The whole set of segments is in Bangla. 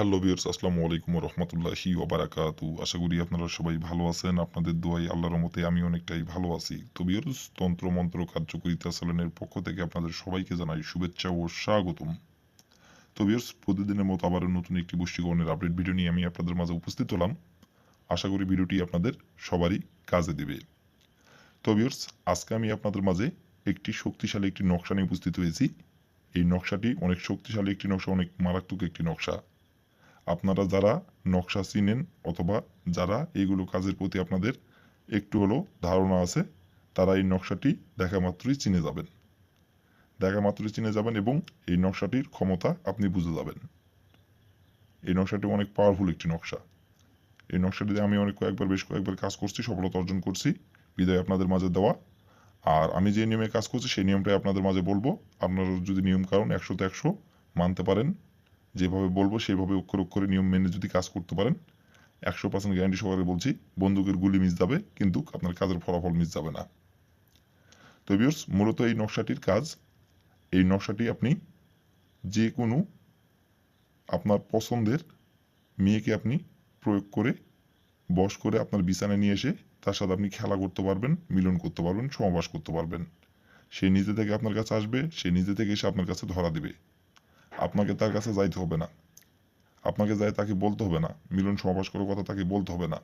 হ্যালো বিয়ার্স আসসালামু আলাইকুম রহমতুল্লাহি ওবারাকাতু। আশা করি আপনারা সবাই ভালো আছেন, আপনাদের দোয়াই আল্লাহর মতে আমি অনেকটাই ভালো আছি। তো বিয়ার্স তন্ত্র, মন্ত্র, কার্যকরিতা চ্যানেলের পক্ষ থেকে আপনাদের সবাইকে জানাই শুভেচ্ছা ও স্বাগতম। তো বিয়ার্স প্রতিদিনের মতো আবার নতুন একটি বৈশিকরণের আপডেট ভিডিও নিয়ে আমি আপনাদের মাঝে উপস্থিত হলাম। আশা করি ভিডিওটি আপনাদের সবারই কাজে দেবে। তো বিয়ার্স আজকে আমি আপনাদের মাঝে একটি শক্তিশালী একটি নকশা নিয়ে উপস্থিত হয়েছি। এই নকশাটি অনেক শক্তিশালী একটি নকশা, অনেক মারাত্মক একটি নকশা। আপনারা যারা নকশা চিনেন অথবা যারা এইগুলো কাজের প্রতি আপনাদের একটু হলেও ধারণা আছে, তারা এই নকশাটি দেখা মাত্রই চিনে যাবেন। দেখা মাত্রই চিনে যাবেন এবং এই নকশাটির ক্ষমতা আপনি বুঝে যাবেন। এই নকশাটি অনেক পাওয়ারফুল একটি নকশা। এই নকশাটিতে আমি অনেক কয়েকবার, বেশ কয়েকবার কাজ করছি, সফলতা অর্জন করছি। বিদায় আপনাদের মাঝে দেওয়া। আর আমি যে নিয়মে কাজ করছি, সেই নিয়মটাই আপনাদের মাঝে বলব। আপনারা যদি নিয়ম কারণ একশোতে একশো মানতে পারেন যেভাবে বলব সেইভাবে অক্ষর অক্ষরে নিয়ম মেনে যদি কাজ করতে পারেন, একশো পার্সেন্ট গ্যারান্টি সহকারে বলছি, বন্দুকের গুলি মিস যাবে, কিন্তু আপনার কাজের ফলাফল মিস যাবে না। তো বিয়র্স মূলত এই নকশাটির কাজ, এই নকশাটি আপনি যে কোনো আপনার পছন্দের মেয়েকে আপনি প্রয়োগ করে বশ করে আপনার বিছানায় নিয়ে এসে তার সাথে আপনি খেলা করতে পারবেন, মিলন করতে পারবেন সমাবাস করতে পারবেন। সে নিজে থেকে আপনার কাছে আসবে, সে নিজে থেকে এসে আপনার কাছে ধরা দেবে। আপনাকে তার কাছে যাইতে হবে না। আপনাকে যাই তাকে বলতে হবে না। মিলন সমাবাস করার কথা তাকে বলতে হবে না।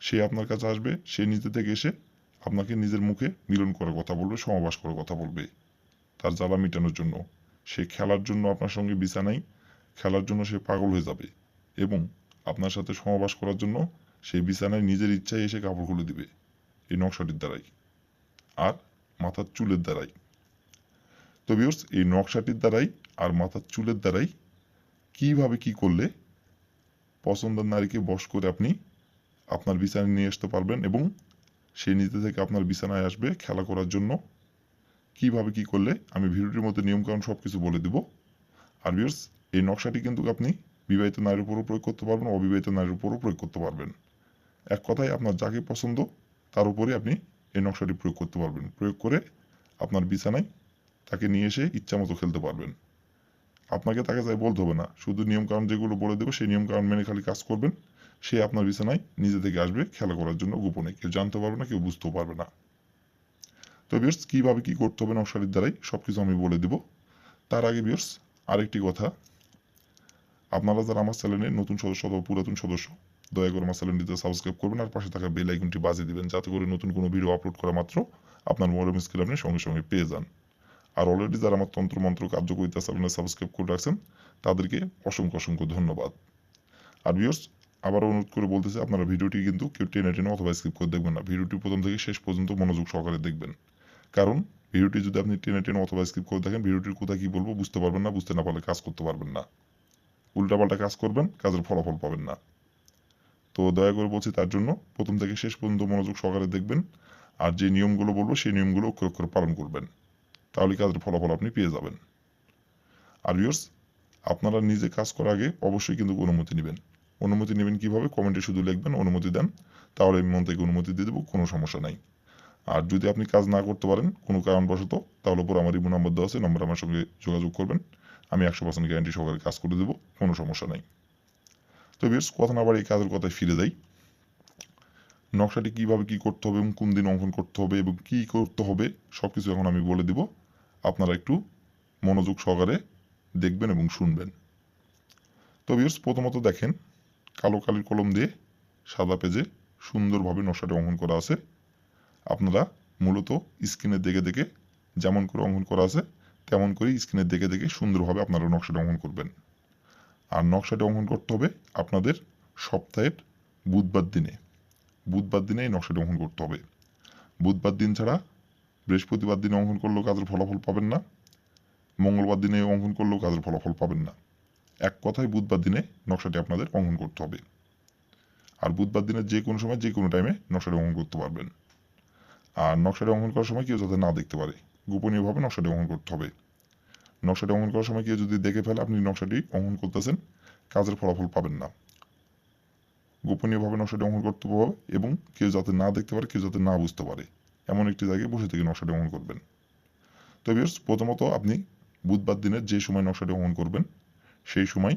সে আপনার কাছে আসবে, সে নিজে থেকে এসে আপনাকে নিজের মুখে মিলন করার কথা বলবে সমাবাস করার কথা বলবে। তার জ্বালা মেটানোর জন্য। সে খেলার জন্য আপনার সঙ্গে বিছানায়, খেলার জন্য সে পাগল হয়ে যাবে এবং আপনার সাথে সমাবাস করার জন্য সেই বিছানায় নিজের ইচ্ছায় এসে কাপড় খুলে দিবে। এই নকশাটির দ্বারাই। আর মাথার চুলের দ্বারাই। তো বিয়র্স এই নকশাটির দ্বারাই আর মাথার চুলের দ্বারাই কীভাবে কি করলে পছন্দের নারীকে বশ করে আপনি আপনার বিছানায় নিয়ে আসতে পারবেন এবং সে নিজে থেকে আপনার বিছানায় আসবে খেলা করার জন্য, কীভাবে কি করলে, আমি ভিডিওটির মধ্যে নিয়মকানুন সব কিছু বলে দেব। আর বিয়ার্স এই নকশাটি কিন্তু আপনি বিবাহিত নারীর উপরও প্রয়োগ করতে পারবেন, অবিবাহিত নারীর উপরও প্রয়োগ করতে পারবেন। এক কথায় আপনার যাকে পছন্দ, তার উপরে আপনি এই নকশাটি প্রয়োগ করতে পারবেন। প্রয়োগ করে আপনার বিছানায় তাকে নিয়ে এসে ইচ্ছা মতো খেলতে পারবেন। আপনাকে তাকে যাই বলতে হবে না। শুধু নিয়মকানুন যেগুলো বলে দেবো, সেই নিয়মকানুন মেনে খালি কাজ করবেন। সে আপনার বিছানায় নিজে থেকে আসবে, খেলা করার জন্য গোপনে। কেউ জানতে পারবে না, কেউ বুঝতেও পারবে না। তো বিয়ার্স কীভাবে কী করতে হবে নকশারির দ্বারাই সব কিছু আমি বলে দেব। তার আগে বিয়ার্স আরেকটি কথা। আপনারা যারা আমার চ্যানেলে নতুন সদস্য অথবা পুরাতন সদস্য, দয়া করে আমার চ্যানেলটিতে সাবস্ক্রাইব করবেন আর পাশে থাকা বেল আইকনটি বাজিয়ে দিবেন, যাতে করে নতুন কোনো ভিডিও আপলোড করা মাত্র আপনার মোবাইল স্ক্রিন আপনি সঙ্গে সঙ্গে পেয়ে যান। আর অলরেডি যারা আমার তন্ত্র মন্ত্র কার্যকরিতা চ্যানেলে সাবস্ক্রাইব করে রাখছেন, তাদেরকে অসংখ্য অসংখ্য ধন্যবাদ। আর ভিউর্স আবার অনুরোধ করে বলতেছি, আপনারা ভিডিওটি কিন্তু কেউ টেনে টেনে অথবা স্কিপ করে দেখবেন না। ভিডিওটি প্রথম থেকে শেষ পর্যন্ত মনোযোগ সহকারে দেখবেন। কারণ, ভিডিওটি যদি আপনি টেনে টেনে অথবা স্কিপ করে দেখেন, ভিডিওটির কোথায় কী বলব বুঝতে পারবেন না, বুঝতে না পারলে কাজ করতে পারবেন না। উল্টাপাল্টা কাজ করবেন, কাজের ফলাফল পাবেন না। তো দয়া করে বলছি, তার জন্য প্রথম থেকে শেষ পর্যন্ত মনোযোগ সহকারে দেখবেন। আর যে নিয়মগুলো বলব, সেই নিয়মগুলো অক্ষর অক্ষরে পালন করবেন। তাহলে কাজের ফলাফল আপনি পেয়ে যাবেন? আর ভিউর্স আপনারা নিজে কাজ করার আগে অবশ্যই কিন্তু অনুমতি নেবেন। অনুমতি নেবেন কীভাবে? কমেন্টে শুধু লিখবেন, অনুমতি দেন, তাহলে আমি মন থেকে অনুমতি দিয়ে দেবো, কোনো সমস্যা নাই। আর যদি আপনি কাজ না করতে পারেন, কোনো কারণবশত, তাহলে উপর আমার ইমো নাম্বার দেওয়া আছে, নম্বর আমার সঙ্গে যোগাযোগ করবেন। আমি একশো পার্সেন্ট গ্যারান্টি সহকারে কাজ করে দেবো, কোনো সমস্যা নাই। তো বিয়ার্স কথা না বাড়ি এই কাজের কথায় ফিরে যাই। নকশাটি কীভাবে কি করতে হবে এবং কোন দিন অঙ্কন করতে হবে এবং কি করতে হবে সব কিছু এখন আমি বলে দিব। আপনারা একটু মনোযোগ সহকারে দেখবেন এবং শুনবেন। তো বিয়ার্স প্রথমত দেখেন, কালো কালির কলম দিয়ে সাদা পেজে সুন্দরভাবে নকশাটি অঙ্কন করা আছে। আপনারা মূলত স্ক্রিনে দেখে দেখে যেমন করে অঙ্কন করা আছে, তেমন করে স্ক্রিনে দেখে দেখে সুন্দরভাবে আপনারা নকশাটি অঙ্কন করবেন। আর নকশাটি অঙ্কন করতে হবে আপনাদের সপ্তাহের বুধবার দিনে। বুধবার দিনে এই নকশাটি অঙ্কন করতে হবে। বুধবার দিন ছাড়া বৃহস্পতিবার দিনে অঙ্কন করলেও কাজের ফলাফল পাবেন না, মঙ্গলবার দিনে অঙ্কন করলেও কাজের ফলাফল পাবেন না। এক কথায় বুধবার দিনে নকশাটি আপনাদের অঙ্কন করতে হবে। আর বুধবার দিনের যে কোনো সময়, যে কোনো টাইমে নকশাটি অঙ্কন করতে পারবেন। আর নকশাটি অঙ্কন করার সময় কেউ যাতে না দেখতে পারে, গোপনীয়ভাবে নকশাটি অঙ্কন করতে হবে। নকশাটি অঙ্কন করার সময় কেউ যদি দেখে ফেলে আপনি নকশাটি অঙ্কন করতেছেন, কাজের ফলাফল পাবেন না। গোপনীয়ভাবে নকশাটি অঙ্কন করতে হবে এবং কেউ যাতে না দেখতে পারে, কেউ যাতে না বুঝতে পারে। এমন একটি জায়গায় বসে থেকে নকশাটি অঙ্কন করবেন। তো বিয়ার্স প্রথমত আপনি বুধবার দিনের যে সময় নকশাটি অঙ্কন করবেন, সেই সময়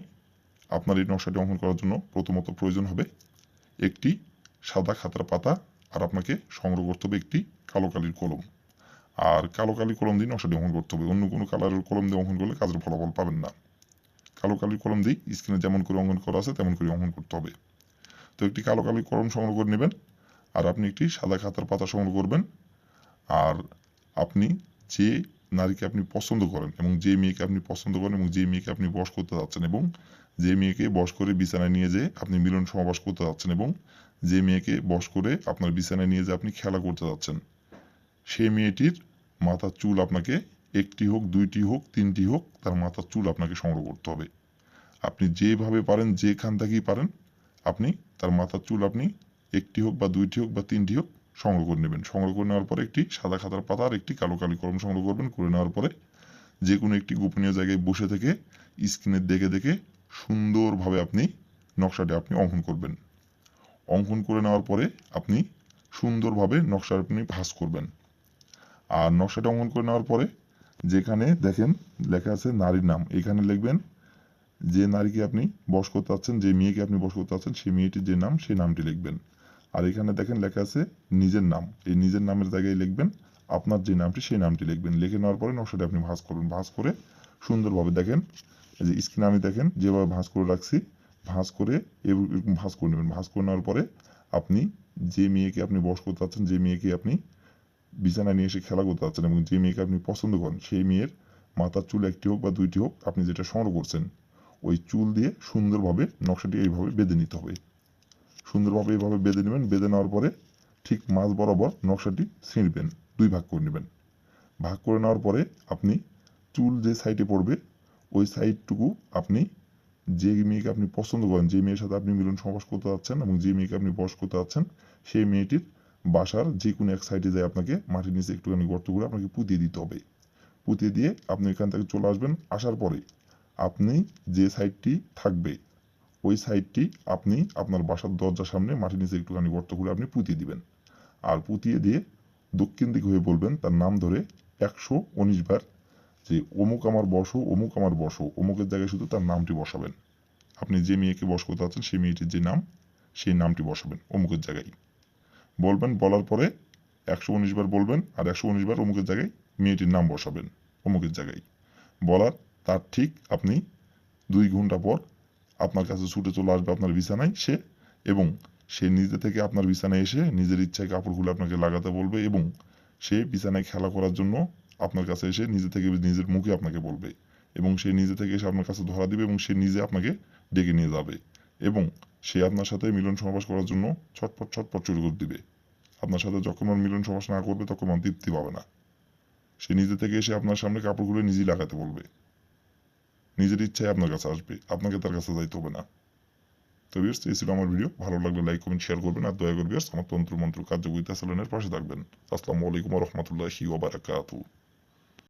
আপনার এই নকশাটি অঙ্কন করার জন্য প্রথমত প্রয়োজন হবে একটি সাদা খাতার পাতা আর আপনাকে সংগ্রহ করতে হবে একটি কালো কালির কলম। আর কালো কালি কলম দিয়ে নকশাটি অঙ্কন করতে হবে। অন্য কোনো কালারের কলম দিয়ে অঙ্কন করলে কাজের ফলাফল পাবেন না। কালো কালির কলম দিয়ে স্ক্রিনে যেমন করে অঙ্কন করা আছে, তেমন করে অঙ্কন করতে হবে। তো একটি কালো কালির কলম সংগ্রহ করে নেবেন, আর আপনি একটি সাদা খাতার পাতা সংগ্রহ করবেন আর আপনি যে নারীকে আপনি পছন্দ করেন এবং যে মেয়েকে আপনি পছন্দ করেন এবং যে মেয়েকে আপনি বস করতে যাচ্ছেন এবং যে মেয়েকে বস করে বিছানায় নিয়ে যেয়ে আপনি মিলন সমাবাস করতে যাচ্ছেন এবং যে মেয়েকে বস করে আপনার বিছানায় নিয়ে যেয়ে আপনি খেলা করতে যাচ্ছেন সেই মেয়েটির মাথার চুল আপনাকে একটি হোক, দুইটি হোক, তিনটি হোক, তার মাথার চুল আপনাকে সংগ্রহ করতে হবে। আপনি যেভাবে পারেন, যেখান থেকেই পারেন, আপনি তার মাথার চুল আপনি একটি হোক বা দুইটি হোক বা তিনটি হোক সংগ্রহ করে নেবেন। সংগ্রহ করে নেওয়ার পরে একটি সাদা খাতার পাতা আর একটি কালো কালি কলম সংগ্রহ করবেন। করে নেওয়ার পরে যে কোনো একটি গোপনীয় জায়গায় বসে থেকে স্ক্রিনের দেখে দেখে সুন্দরভাবে আপনি নকশাটি আপনি অঙ্কন করবেন। অঙ্কন করে নেওয়ার পরে আপনি সুন্দরভাবে নকশা আপনি ভাঁজ করবেন। আর নকশাটা অঙ্কন করে নেওয়ার পরে যেখানে দেখেন লেখা আছে নারীর নাম, এখানে লিখবেন যে নারীকে আপনি বস করতে চাচ্ছেন, যে মেয়েকে আপনি বস করতে চাচ্ছেন, সেই মেয়েটির যে নাম, সেই নামটি লিখবেন। আর এখানে দেখেন লেখা আছে নিজের নাম। এই নিজের নামের জায়গায় লিখবেন আপনার যে নামটি, সেই নামটি লিখবেন। লিখে নেওয়ার পরে নকশাটি আপনি ভাঁজ করবেন ভাঁজ করে সুন্দরভাবে দেখেন, এই যে স্ক্রিনে আমি দেখেন যেভাবে ভাঁজ করে রাখছি, ভাঁজ করে এরকম ভাঁজ করে নেবেন। ভাঁজ করে নেওয়ার পরে আপনি যে মেয়েকে আপনি বস করতে চাচ্ছেন, যে মেয়েকে আপনি বিছানায় নিয়ে এসে খেলা করতে চাচ্ছেন এবং যে মেয়েকে আপনি পছন্দ করেন, সেই মেয়ের মাথার চুল একটি হোক বা দুইটি হোক, আপনি যেটা সংগ্রহ করছেন, ওই চুল দিয়ে সুন্দরভাবে নকশাটি এইভাবে বেঁধে নিতে হবে। সুন্দরভাবে এইভাবে বেঁধে নেবেন। বেঁধে নেওয়ার পরে ঠিক মাঝ বরাবর নকশাটি ছিঁড়বেন দুই ভাগ করে নেবেন। ভাগ করে নেওয়ার পরে আপনি চুল যে সাইডে পড়বে, ওই সাইডটুকু আপনি যে মেয়েকে আপনি পছন্দ করেন, যে মেয়ের সাথে আপনি মিলন সমাবেশ করতে যাচ্ছেন এবং যে মেয়েকে আপনি বস করতে যাচ্ছেন, সেই মেয়েটির বাসার যে কোনো এক সাইডে যায় আপনাকে মাটির নিচে একটুখানি গর্ত করে আপনাকে পুঁতিয়ে দিতে হবে। পুঁতিয়ে দিয়ে আপনি এখান থেকে চলে আসবেন। আসার পরে আপনি যে সাইডটি থাকবে ওই সাইডটি আপনি আপনার বাসার দরজার সামনে মাটির নিচে একটুখানি গর্ত করে আপনি পুঁতিয়ে দিবেন। আর পুঁতিয়ে দিয়ে দক্ষিণ দিকে হয়ে বলবেন তার নাম ধরে একশো উনিশ বার যে অমুক আমার বসো, অমুক আমার বসো, অমুকের জায়গায় শুধু তার নামটি বসাবেন। আপনি যে মেয়েকে বস করতে আছেন সেই মেয়েটির যে নাম, সেই নামটি বসাবেন অমুকের জায়গায়। বলবেন, বলার পরে একশো উনিশ বার বলবেন আর একশো উনিশ বার অমুকের জায়গায় মেয়েটির নাম বসাবেন অমুকের জায়গায়। বলার তার ঠিক আপনি দুই ঘণ্টা পর আপনার কাছে ছুটে চলে আসবে আপনার বিছানায়, সে এবং সে নিজে থেকে আপনার বিছানায় এসে নিজের ইচ্ছায় কাপড়গুলো আপনাকে লাগাতে বলবে এবং সে বিছানায় খেলা করার জন্য আপনার কাছে এসে নিজে থেকে নিজের মুখে আপনাকে বলবে এবং সে নিজে থেকে এসে আপনার কাছে ধরা দিবে এবং সে নিজে আপনাকে ডেকে নিয়ে যাবে এবং সে আপনার সাথে মিলন সমাবেশ করার জন্য ছটপট ছটপট শুরু করে দিবে। আপনার সাথে যখন ওর মিলন সমাবেশ না করবে তখন ওর তৃপ্তি পাবে না। সে নিজে থেকে এসে আপনার সামনে কাপড়গুলো নিজেই লাগাতে বলবে। নিজের ইচ্ছায় আপনার কাছে আসবে, আপনাকে তার কাছে যাইতে হবে না। তো বিয়ার্স এই ছিল আমার ভিডিও ভালো লাগলে লাইক কমেন্ট শেয়ার করবেন আর দয়া করে আমার তন্ত্র মন্ত্র কার্যকরিতা চ্যানেলের পাশে থাকবেন। আসসালামু আলাইকুম রহমতুল্লাহি ওবারাকাতুহু